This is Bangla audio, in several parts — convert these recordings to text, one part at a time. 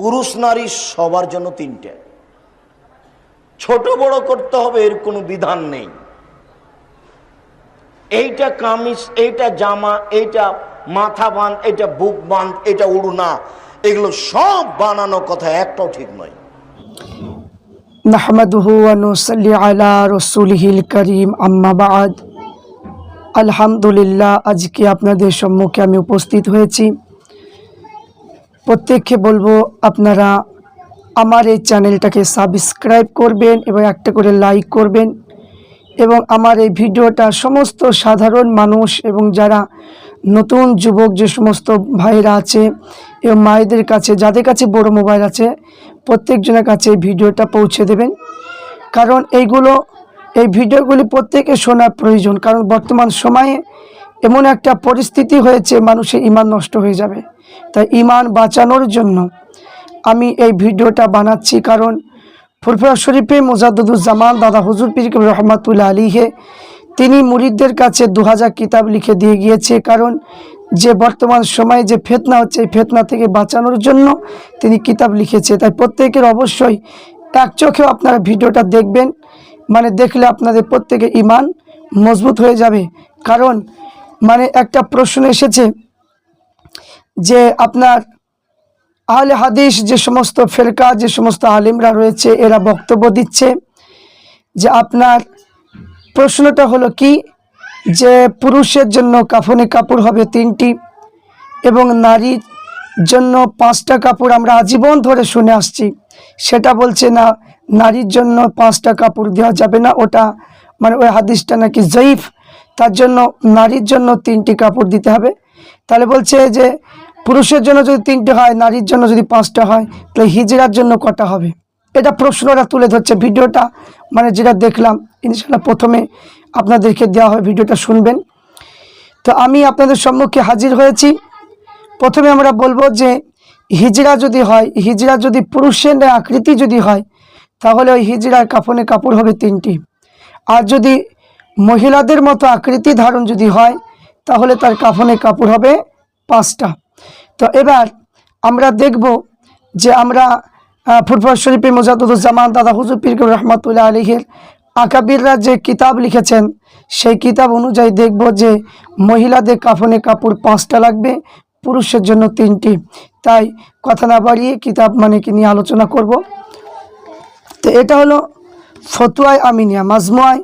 পুরুষ নারী সবার জন্য তিনটে। ছোট বড় করতে হবে, এর কোনো বিধান নেই। এইটা কামিজ, এইটা জামা, এইটা মাথা বাঁধ এটা বুক বাঁধ এটা উড়না, এগুলো সব বানানো কথা একটাও ঠিক নয়। নাহমাদুহু ওয়া নুসাল্লি আলা রাসূলিহিল কারীম, আম্মা বাদ। আলহামদুলিল্লাহ, আজকে আপনাদের সম্মুখে আমি উপস্থিত হয়েছি। প্রত্যেককে বলব, আপনারা আমার এই চ্যানেলটাকে সাবস্ক্রাইব করবেন এবং একটা করে লাইক করবেন এবং আমার এই ভিডিওটা সমস্ত সাধারণ মানুষ এবং যারা নতুন যুবক যে সমস্ত ভাইরা আছে এবং মায়েদের কাছে, যাদের কাছে বড় মোবাইল আছে, প্রত্যেকজনের কাছে এই ভিডিওটা পৌঁছে দেবেন। কারণ এইগুলো, এই ভিডিওগুলি প্রত্যেকে শোনার প্রয়োজন। কারণ বর্তমান সময়ে এমন একটা পরিস্থিতি হয়েছে, মানুষের ইমান নষ্ট হয়ে যাবে। তাই ইমান বাঁচানোর জন্য আমি এই ভিডিওটা বানাচ্ছি কারণ ফুরফুরা শরীফে মোজাদ্দুজ্জামান দাদা হুজুর পীর কবির রহমাতুল্লাহ আলীহে তিনি মুরিদদের কাছে দু হাজার কিতাব লিখে দিয়ে গিয়েছে কারণ যে বর্তমান সময়ে যে ফেতনা হচ্ছে, এই ফেতনা থেকে বাঁচানোর জন্য তিনি কিতাব লিখেছে। তাই প্রত্যেকের অবশ্যই এক চোখেও আপনারা ভিডিওটা দেখবেন মানে দেখলে আপনাদের প্রত্যেকের ইমান মজবুত হয়ে যাবে। কারণ মানে একটা প্রশ্ন এসেছে যে আপনার আহলে হাদিস যে সমস্ত ফেরকা, যে সমস্ত আলিমরা রয়েছে, এরা বক্তব্য দিচ্ছে যে আপনার প্রশ্নটা হলো কি? যে পুরুষের জন্য কাফনি কাপড় হবে তিনটি এবং নারীর জন্য পাঁচটা কাপড় আমরা আজীবন ধরে শুনে আসছি। সেটা বলছে না, নারীর জন্য পাঁচটা কাপড় দেওয়া যাবে না। ওটা মানে ওই হাদিসটা নাকি জয়ীফ তার জন্য, নারীর জন্য তিনটি কাপড় দিতে হবে। তাহলে বলছে যে, পুরুষের জন্য যদি তিনটে হয়, নারীর জন্য যদি পাঁচটা হয়, তাহলে হিজড়ার জন্য কটা হবে? এটা প্রশ্নটা তুলে ধরছে ভিডিওটা। মানে যেটা দেখলাম ইনশাল্লাহ প্রথমে আপনাদেরকে দেওয়া হয়, ভিডিওটা শুনবেন। তো আমি আপনাদের সম্মুখে হাজির হয়েছি। প্রথমে আমরা বলব যে, হিজড়া যদি হয়, হিজড়া যদি পুরুষের আকৃতি যদি হয়, তাহলে ওই হিজড়ার কাফনে কাপড় হবে তিনটি। আর যদি মহিলাদের মতো আকৃতি ধারণ যদি হয়, তাহলে তার কাফনে কাপড় হবে পাঁচটা। তো এবার আমরা দেখব যে আমরা ফুটবল শরীফে মোজাদুজ্জামান দাদা হুজুর পীর রহমতুল্লাহ আলীহের আকাবিররা যে কিতাব লিখেছেন, সেই কিতাব অনুযায়ী দেখব যে মহিলাদের কাফনে কাপড় পাঁচটা লাগবে, পুরুষের জন্য তিনটি। তাই কথা না বাড়িয়ে কিতাব মানে কি নিয়ে আলোচনা করব। তো এটা হলো ফতুয়ায় আমিনিয়া, মাজমুয়ায়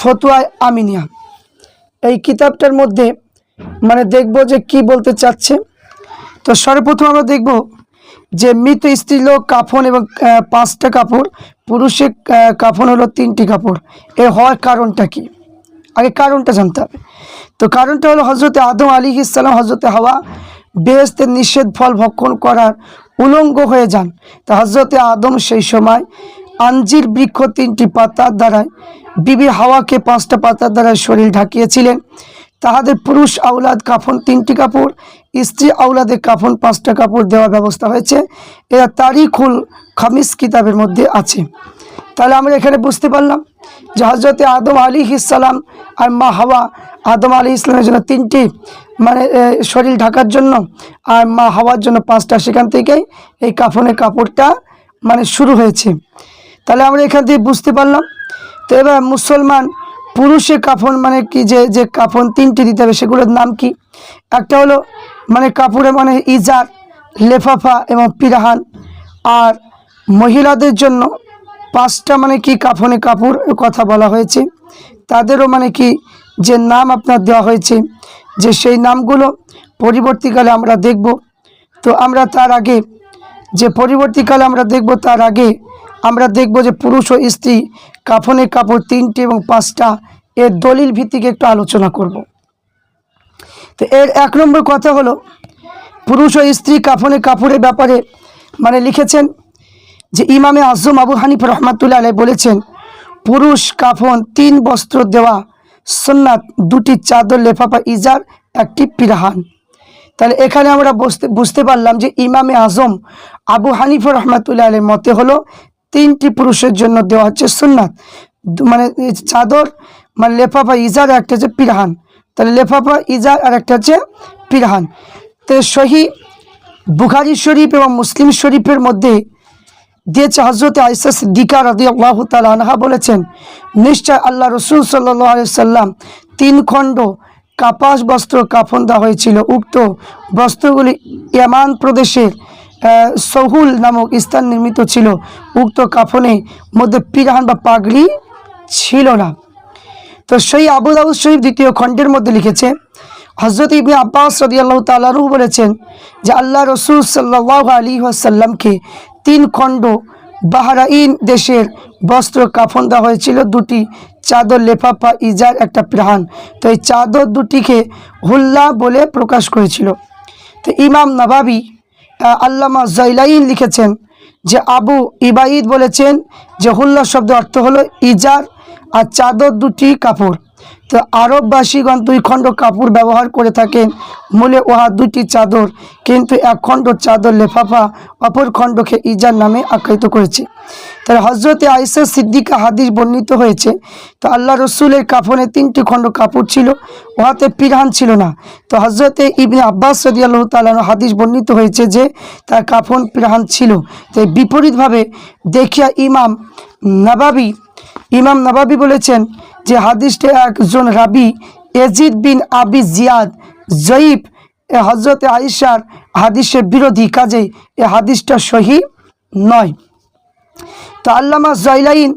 ফতুয়ায় আমিনিয়া। এই কিতাবটার মধ্যে মানে দেখব যে কি বলতে চাচ্ছে। তো সর্বপ্রথম আমরা দেখব যে মৃত স্ত্রী স্ত্রীলোক কাফন এবং পাঁচটা কাপড়, পুরুষের কাফন হলো তিনটি কাপড়। এ হওয়ার কারণটা কি? আগে কারণটা জানতে হবে। তো কারণটা হলো হজরতে আদম আলী ইসলাম হজরতে হাওয়া বেহেস্তের নিষেধ ফল ভক্ষণ করার উলঙ্গ হয়ে যান। তা হজরতে আদম সেই সময় আঞ্জির বৃক্ষ তিনটি পাতার দ্বারায় বিবি হাওয়াকে পাঁচটা পাতার দ্বারা শরীর ঢাকিয়েছিলেন। তাহাদের পুরুষ আউলাদ কাফন তিনটি কাপড়, স্ত্রী আউলাদের কাফন পাঁচটা কাপড় দেওয়ার ব্যবস্থা হয়েছে। এরা তারিখুল খামিস কিতাবের মধ্যে আছে। তাহলে আমরা এখানে বুঝতে পারলাম যে হজরতে আদম আলী ইসালাম আর মা হাওয়া আদম আলী ইসলামের জন্য তিনটি মানে শরীর ঢাকার জন্য আর মা হাওয়ার জন্য পাঁচটা। সেখান থেকেই এই কাফনের কাপড়টা মানে শুরু হয়েছে। তাহলে আমরা এখান থেকে বুঝতে পারলাম তো এবার মুসলমান পুরুষে কাফন মানে কি? যে যে কাফন তিনটি দিতে হবে, সেগুলোর নাম কি? একটা হলো মানে কাপড়ে মানে ইজার, লেফাফা এবং পিরাহান। আর মহিলাদের জন্য পাঁচটা মানে কি কাফনে কাপড় কথা বলা হয়েছে। তাদেরও মানে কি যে নাম আপনার দেওয়া হয়েছে, যে সেই নামগুলো পরবর্তীকালে আমরা দেখব। তো আমরা তার আগে, যে পরবর্তীকালে আমরা দেখব তার আগে আমরা দেখব যে পুরুষ ও স্ত্রী কাফনের কাপড় তিনটি এবং পাঁচটা। এর দলিল ভিত্তিক একটু আলোচনা করব। তো এর এক নম্বর কথা হলো, পুরুষ ও স্ত্রী কাফনের কাপড়ের ব্যাপারে মানে লিখেছেন যে ইমামে আজম আবু হানিফ রহমাতুল্লাহ আলাই বলেছেন, পুরুষ কাফন তিন বস্ত্র দেওয়া সন্ন্যাত দুটি চাদর, লেফাফা, ইজার, একটি পিরাহান। তাহলে এখানে আমরা বুঝতে বুঝতে পারলাম যে ইমামে আজম আবু হানিফ রহমাতুল্লাহ আলের মতে হলো তিনটি পুরুষের জন্য দেওয়া হচ্ছে সুন্নাত। মানে চাদর মানে লেফাফা ইজার একটা হচ্ছে পিরাহান। তাহলে লেফাফা ইজার আর একটা হচ্ছে পিরাহান। তো সহি বুখারি শরীফ এবং মুসলিম শরীফের মধ্যে দিয়েছে হজরত আইসা সিদ্দিকা রাদি আল্লাহ আনহা বলেছেন, নিশ্চয় আল্লাহ রসুল সাল্লাহ সাল্লাম তিন খণ্ড কাপাস বস্ত্র কাফন দেওয়া হয়েছিল। উক্ত বস্ত্রগুলি ইয়ামান প্রদেশের সহুল নামক স্থান নির্মিত ছিল। উক্ত কাফনে মধ্যে পিরাহান বা পাগড়ি ছিল না। তো সেই আবু দাউদ শরীফ দ্বিতীয় খণ্ডের মধ্যে লিখেছে হজরত ইবনে আব্বাস রদি আল্লাহ তালারু বলেছেন যে, আল্লাহ রসুল সাল্লাহ আলী আসাল্লামকে তিন খণ্ড বাহরাইন দেশের বস্ত্র কাফন দেওয়া হয়েছিল। দুটি চাদর, লেফাফা, ইজার, একটা প্রাণ তো এই চাদর দুটিকে হুল্লা বলে প্রকাশ করেছিল। তো ইমাম নবাবি আল্লামা জৈলাইন লিখেছেন যে আবু ইবাইদ বলেছেন যে হুল্লা শব্দ অর্থ হলো ইজার আর চাদর দুটি কাপড়। তো আরববাসীগণ দুই খণ্ড কাপড় ব্যবহার করে থাকেন, মূলে উহা দুটি চাদর। কিন্তু এক খণ্ড চাদর লেফাফা, অপর খণ্ডকে ইজার নামে আখ্যায়িত করেছে। তাহলে হজরতে আইসা সিদ্দিকা হাদিস বর্ণিত হয়েছে, তো আল্লাহ রসুলের কাফনে তিনটি খণ্ড কাপড় ছিল, উহাতে পিরহান ছিল না। তো হজরতে ইবনে আব্বাস সদি আল্লাহ হাদিস বর্ণিত হয়েছে যে, তার কাফন পিরহান ছিল। তো বিপরীতভাবে দেখিয়া ইমাম নবাবি ইমাম নবাবি বলেছেন যে, হাদিসটা একজন রাবি এজিদ বিন আবি জিয়াদ জয়ীব এ হজরতে আইসার হাদিসের বিরোধী কাজে এ হাদিসটা সহি নয়। তো আল্লামা জয়লাইন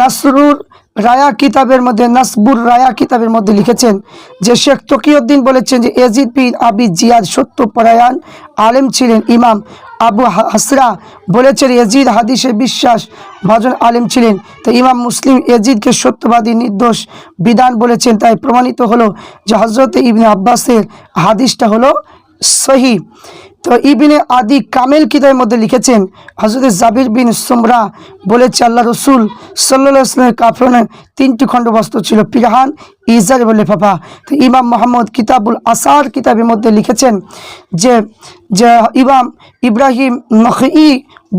নাসরুর রায়া কিতাবের মধ্যে, নাসবুর রায়া কিতাবের মধ্যে লিখেছেন যে শেখ তকিউদ্দিন বলেছেন যে এজিদ বিন আবি জিয়াদ সত্যপরায়ণ আলেম ছিলেন ইমাম আবু হাসরা বলেছেন এজিদ হাদিসে বিশ্বাস ভজন আলেম ছিলেন। তো ইমাম মুসলিম এজিদকে সত্যবাদী নির্দোষ বিধান বলেছেন, তাই প্রমাণিত হলো যে হজরত ইবনে আব্বাসের হাদিসটা হলো সহি। তো ইবিনে আদি কামেল কিতাবের মধ্যে লিখেছেন হজরত জাবির বিন সুমরা বলেছে, আল্লাহ রসুল সাল্লাহ ইসলামের কাফরনে তিনটি খণ্ড বস্ত্র ছিল, পিরাহান, ইজার এবং লেফাফা। তো ইমাম মোহাম্মদ কিতাবুল আসার কিতাবের মধ্যে লিখেছেন যে যে ইমাম ইব্রাহিম নখই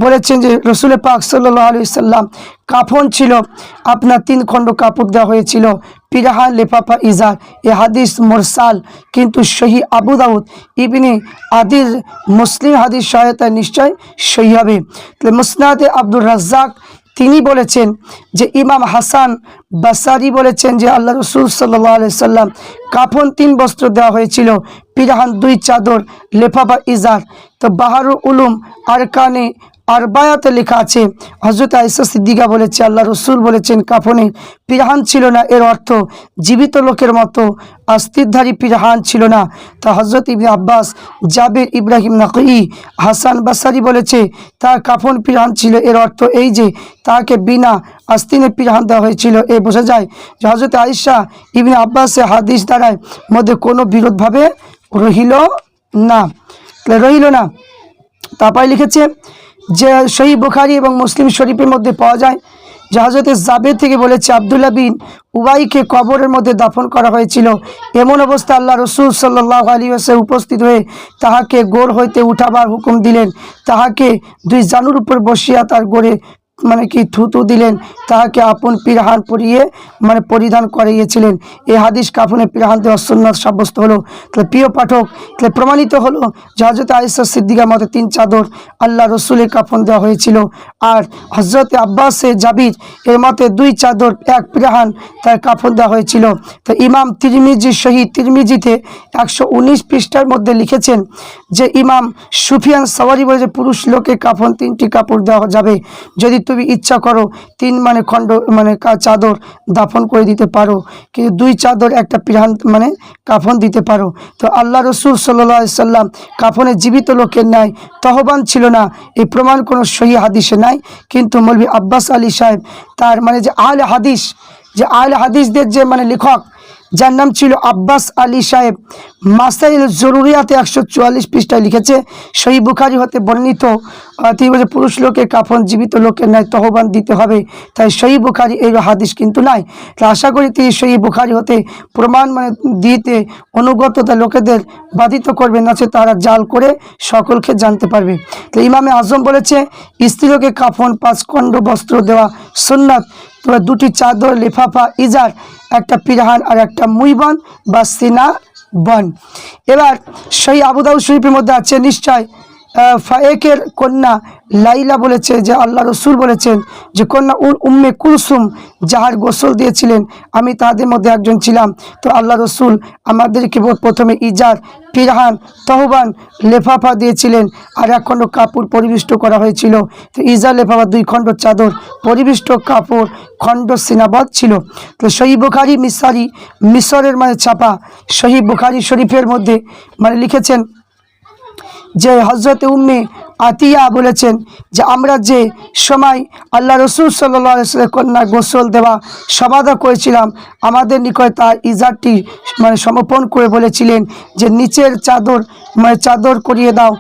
বলেছেন যে, রসুল পাক সাল্লাহ আলি সাল্লাম কাফন ছিল, আপনার তিন খণ্ড কাপড় দেওয়া হয়েছিল পিরাহান লেফাফা ইজার এ হাদিস মোরসাল, কিন্তু সহি আবু দাউদ ইবনে আদির মুসলিম হাদিস সহায়তায় নিশ্চয় সহি হবে। তাহলে মুসনাদে আব্দুর রাজ্জাক তিনি বলেছেন যে, ইমাম হাসান বাসারি বলেছেন যে, আল্লাহ রসুল সাল্লাহ সাল্লাম কাফন তিন বস্ত্র দেওয়া হয়েছিল পিরাহান দুই চাদর, লেফাফা ইজার তো বাহারু উলুম আরকানে আরবায়াতে লেখা আছে হজরত আইসা সিদ্দিকা বলেছে, আল্লাহ রসুল বলেছেন, কাফনে পিরাহান ছিল না, এর অর্থ জীবিত লোকের মতো আস্তিরধারী পিরাহান ছিল না। তা হজরত ইবনে আব্বাস, জাবির ইব্রাহিম নাকি, হাসান বাসারি বলেছে, তার কাফন পিরাহান ছিল, এর অর্থ এই যে তাকে বিনা আস্তিনে পিরাহান দেওয়া হয়েছিল। এ বোঝা যায় যে হজরত আয়েশা ইবনে আব্বাসের হাদিস দ্বারায় মধ্যে কোনো বিরোধভাবে রহিল না। রহিল না। তারপরে লিখেছে যে সহি বুখারি এবং মুসলিম শরীফের মধ্যে পাওয়া যায়, যে হজরত জাবেদ থেকে বলেছে আবদুল্লা বিন উবাইকে কবরের মধ্যে দাফন করা হয়েছিল। এমন অবস্থা আল্লাহ রসুল সাল্লাহ আলী ওসে উপস্থিত হয়ে তাহাকে গোড় হইতে উঠাবার হুকুম দিলেন। তাহাকে দুই জানুর উপর বসিয়া তার গোড়ে মানে কি থুতু দিলেন, তাহাকে আপন পিরাহান পরিয়ে মানে পরিধান করাইয়েছিলেন। এই হাদিস কাফনে পিরাহান দেওয়া সুন্নত সাব্যস্ত হলো। তাহলে প্রিয় পাঠক, তাহলে প্রমাণিত হলো হজরত আয়েশা সিদ্দিকার মতে তিন চাদর আল্লাহ রসুলের কাফন দেওয়া হয়েছিল। আর হজরত আব্বাসে জাবির এর মতে দুই চাদর, এক পিরাহান তার কাফন দেওয়া হয়েছিল। তো ইমাম তিরমিজি, শহীদ তিরমিজিতে একশো উনিশ পৃষ্ঠার মধ্যে লিখেছেন যে, ইমাম সুফিয়ান সওয়ারি বলে যে, পুরুষ লোকে কাফন তিনটি কাপড় দেওয়া যাবে। যদি তুমি ইচ্ছা করো, তিন মানে খণ্ড মানে চাদর দাফন করে দিতে পারো, কিন্তু দুই চাদর একটা পিরান মানে কাফন দিতে পারো। তো আল্লাহ রসুল সাল্লাহ সাল্লাম কাফনে জীবিত লোকের নাই তহবান ছিল না এই প্রমাণ কোনো সহি হাদিসে নাই, কিন্তু মৌলভী আব্বাস আলী সাহেব তার মানে যে আল হাদিস, যে আল হাদিসদের যে মানে লেখক, যার নাম ছিল আব্বাস আলী সাহেব মাসাইল জরুরিয়াতে একশো চুয়াল্লিশ পৃষ্ঠায় লিখেছে সহি বুখারি হতে বর্ণিত তিনি বলছে, পুরুষ লোকের কাফন, জীবিত লোকের ন্যায় তহবান দিতে হবে। তাই সহি বুখারি এই হাদিস কিন্তু নাই। তা আশা করি তিনি সহি বুখারি হতে প্রমাণ মানে দিতে অনুগততা লোকেদের বাধিত করবে, না সে তারা জাল করে সকলকে জানতে পারবে। তো ইমামে আজম বলেছে, স্ত্রী স্ত্রীলোকে কাফন, পাঁচ খণ্ড বস্ত্র দেওয়া সুন্নাত দুটি চাদর, লিফাফা, ইজার, একটা পিরাহান আর একটা মুইবান বা সিনা বন। এবার সেই আবুদাউ শরীফের মধ্যে আছে নিশ্চয় ফায়েকের কন্যা লাইলা বলেছে যে আল্লাহ রসুল বলেছেন যে কন্যা উল উম্মে কুলসুম যাহার গোসল দিয়েছিলেন, আমি তাদের মধ্যে একজন ছিলাম। তো আল্লাহ রসুল আমাদেরকে প্রথমে ইজার পিরহান তহবান, লেফাফা দিয়েছিলেন আর এক খণ্ড কাপড় পরিবিষ্ট করা হয়েছিল। তো ইজার, লেফাফা দুই খণ্ড চাদর পরিবিষ্ট কাপড় খণ্ড সিনাবাদ ছিল। তো শহীদ বুখারি, মিসারি মিশরের মানে ছাপা শহীদ বুখারি শরীফের মধ্যে মানে লিখেছেন যে হজরত উম্মে আতিয়া বলেছেন যে আমরা যে সময় আল্লাহ রসুল সাল্লাহ কন্যা গোসল দেওয়া, সমাধা করেছিলাম, আমাদের নিকট তার ইজারটি মানে সমর্পণ করে বলেছিলেন যে নিচের চাদর মানে চাদর করিয়ে দাও।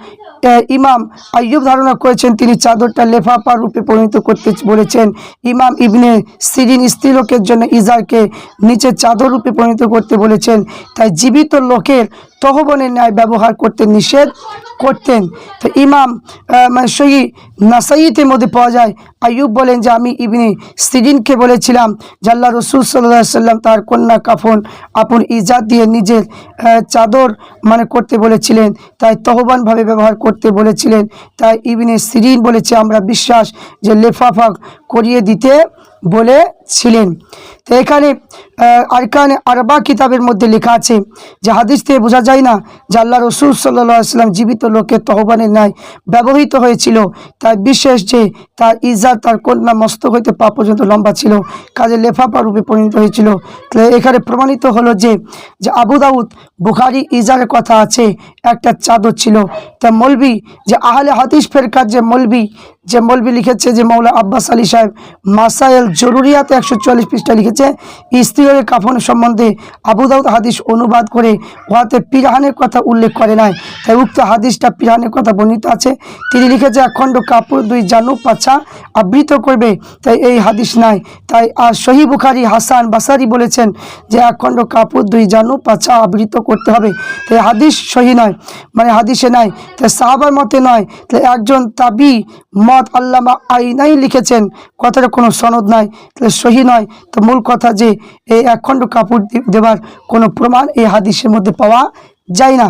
ইমাম আইয়ুব ধারণা করেছেন তিনি চাদরটা লেফাফা রূপে পরিণত করতে বলেছেন। ইমাম ইবনে সিরিন স্ত্রীলোকের জন্য ইজারকে নিচে চাদর রূপে পরিণত করতে বলেছেন। তাই জীবিত লোকের তহবনের ন্যায় ব্যবহার করতে নিষেধ। করতেন। তো ইমাম মানে সহি নাসাইতের মধ্যে পাওয়া যায়। আইয়ুব বলেন যে, আমি ইবনে সিরিনকে বলেছিলাম যে, আল্লাহ রসুল সাল্লাহ সাল্লাম তার কন্যা কাফন আপন ইজাদ দিয়ে নিজের চাদর মানে করতে বলেছিলেন। তাই তহবানভাবে ব্যবহার করতে বলেছিলেন। তাই ইবনে সিরিন বলেছে, আমরা বিশ্বাস যে লেফাফা করিয়ে দিতে বলেছিলেন তো এখানে আরকান আরবা কিতাবের মধ্যে লেখা আছে যে হাদিস থেকে বোঝা যায় না যে আল্লাহ রসুল সাল্লাহ সাল্লাম জীবিত লোকের তহবানের ন্যায় ব্যবহৃত হয়েছিল। তাই বিশেষ যে তার ইজার তার কন্যা মস্তক হইতে পা পর্যন্ত লম্বা ছিল, কাজে লেফাফা রূপে পরিণত হয়েছিল। তাহলে এখানে প্রমাণিত হলো যে যে আবু দাউদ বুখারি ইজারের কথা আছে, একটা চাদর ছিল। তা মলবি, যে আহলে হাদিস ফেরকার যে মলবি যে মলবি লিখেছে যে মৌলা আব্বাস আলী সাহেব, মাসাইল জরুরিয়াতে একশো চুয়াল্লিশ পৃষ্ঠা লিখেছে, স্ত্রীর কাফন সম্বন্ধে আবু দাউদ হাদিস অনুবাদ করে উহাতে পিরাহানের কথা উল্লেখ করে নাই। তাই উক্ত হাদিসটা পিরাহানের কথা বর্ণিত আছে। তিনি লিখেছে একখণ্ড কাপড় দুই জানু পাছা আবৃত করবে, তাই এই হাদিস নাই। তাই আর সহি বুখারি হাসান বাসারি বলেছেন যে একখণ্ড কাপড় দুই জানু পাছা আবৃত করতে হবে। তাই হাদিস সহি নয় মানে হাদিসে নাই। তাই সাহাবার মতে নয়, তাই একজন তাবি মত আল্লামা আইনাই লিখেছেন। কথাটা কোনো সনদ নাই। তাহলে সহি নয়। তো মূল কথা যে এই একখণ্ড কাপড় দেবার কোনো প্রমাণ এই হাদিসের মধ্যে পাওয়া যায় না।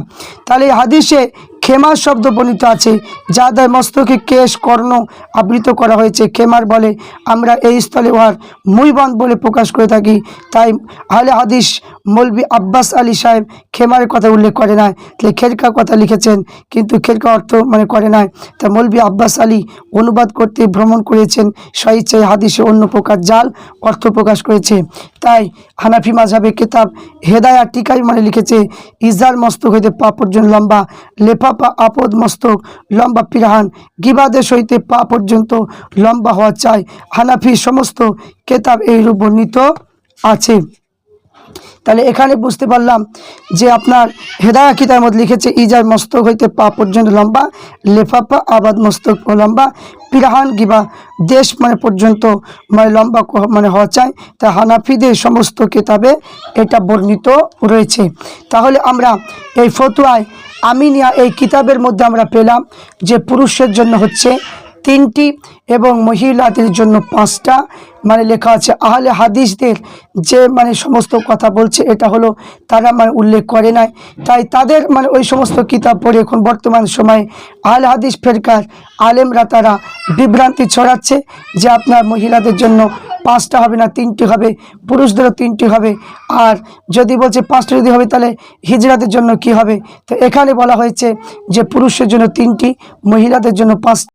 তাহলে হাদিসে খেমার শব্দ বর্ণিত আছে, যা দ্বারা মস্তকে কেশ, কর্ণ আবৃত করা হয়েছে। খেমার বলে, আমরা এই স্থলে উহার মুইবন্ধ বলে প্রকাশ করে থাকি। তাই আহলে হাদিস মৌলবি আব্বাস আলী সাহেব খেমারের কথা উল্লেখ করে নাই। তাহলে খেরকা কথা লিখেছেন, কিন্তু খেরকা অর্থ মানে করে নাই। তা মৌলবি আব্বাস আলী অনুবাদ করতে ভ্রমণ করেছেন, স্বইচ্ছায় হাদিসে অন্য প্রকার জাল অর্থ প্রকাশ করেছে। তাই হানাফি মাঝাবে কিতাব হেদায়া টিকাই মানে লিখেছে, ইজার মস্তক হইতে পা পর্যন্ত লম্বা লেফাপা আপদ মস্তক, লম্বা পিরাহান গিবাদেশ হইতে পা পর্যন্ত লম্বা হওয়া চাই। হানাফি সমস্ত কেতাব এইরূপ বর্ণিত আছে। তাহলে এখানে বুঝতে পারলাম যে আপনার হেদায়া কিতার মধ্যে লিখেছে, ইজার মস্তক হইতে পা পর্যন্ত লম্বা, লেফাফা, আবাদ মস্তক লম্বা, পিরাহান, গিবা দেশ মানে পর্যন্ত মানে লম্বা মানে হওয়া চাই। তা হানাফিদের সমস্ত কিতাবে এটা বর্ণিত রয়েছে। তাহলে আমরা এই ফতুয়ায় আমিনিয়া এই কিতাবের মধ্যে আমরা পেলাম যে পুরুষের জন্য হচ্ছে তিনটি এবং মহিলাদের জন্য পাঁচটা মানে লেখা আছে, আহলে হাদিসদের যে মানে সমস্ত কথা বলছে, এটা হলো তারা মানে উল্লেখ করে নাই। তাই তাদের মানে ওই সমস্ত কিতাব পড়ে এখন বর্তমান সময়ে আহলে হাদিস ফেরকার আলেমরা তারা বিভ্রান্তি ছড়াচ্ছে যে আপনার মহিলাদের জন্য পাঁচটা হবে না, তিনটি হবে, পুরুষদেরও তিনটি হবে। আর যদি বলছে পাঁচটা যদি হবে, তাহলে হিজড়াদের জন্য কি হবে? তো এখানে বলা হয়েছে যে পুরুষের জন্য তিনটি, মহিলাদের জন্য পাঁচ